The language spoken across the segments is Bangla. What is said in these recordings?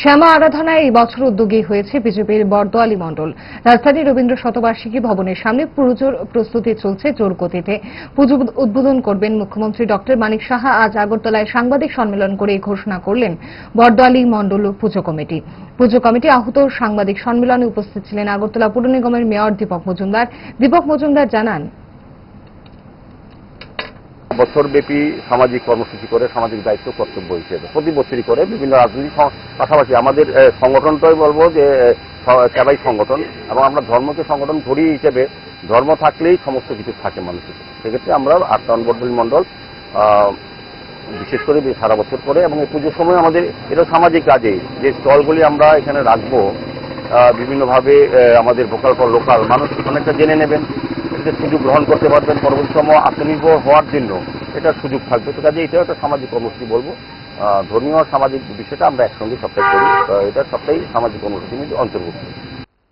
শ্যামা আরাধনায় এই বছর উদ্যোগী হয়েছে বিজেপির বরদোয়ালি মণ্ডল। রাজধানী রবীন্দ্র শতবার্ষিকী ভবনের সামনে পুজোর প্রস্তুতি চলছে জোর গতিতে। পুজো উদ্বোধন করবেন মুখ্যমন্ত্রী ডক্টর মানিক সাহা। আজ আগরতলায় সাংবাদিক সম্মেলন করে ঘোষণা করলেন বরদোয়ালি মণ্ডল পুজো কমিটি। পুজো কমিটি আহত সাংবাদিক সম্মেলনে উপস্থিত ছিলেন আগরতলা পুর নিগমের মেয়র দীপক মজুমদার। দীপক মজুমদার জানান বছরব্যাপী সামাজিক কর্মসূচি করে সামাজিক দায়িত্ব কর্তব্য হিসেবে। প্রতি বছরই করে বিভিন্ন রাজনৈতিক পাশাপাশি আমাদের সংগঠনটাই বলব যে সেবাই সংগঠন এবং আমরা ধর্মকে সংগঠন ধরি হিসেবে, ধর্ম থাকলেই সমস্ত কিছু থাকে মানুষের। সেক্ষেত্রে আমরা আটটান বর্ধন মণ্ডল বিশেষ করে সারা বছর করে এবং এই পুজোর সময় আমাদের, এটা সামাজিক কাজে। যে স্টলগুলি আমরা এখানে রাখব বিভিন্নভাবে আমাদের ভোকাল ফর লোকাল, মানুষ অনেকটা জেনে নেবেন। এটাতে সুযোগ গ্রহণ করতে পারবেন পরবর্তী সময় আত্মনির্ভর হওয়ার জন্য। এটা সুযোগ থাকবে। তো কাজে এটাও একটা সামাজিক কর্মসূচি বলব। ধর্মীয় সামাজিক বিষয়টা আমরা একসঙ্গে সবটাই করি। এটা সবটাই সামাজিক কর্মসূচির অন্তর্ভুক্ত।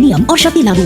नियम और शक्ति लागू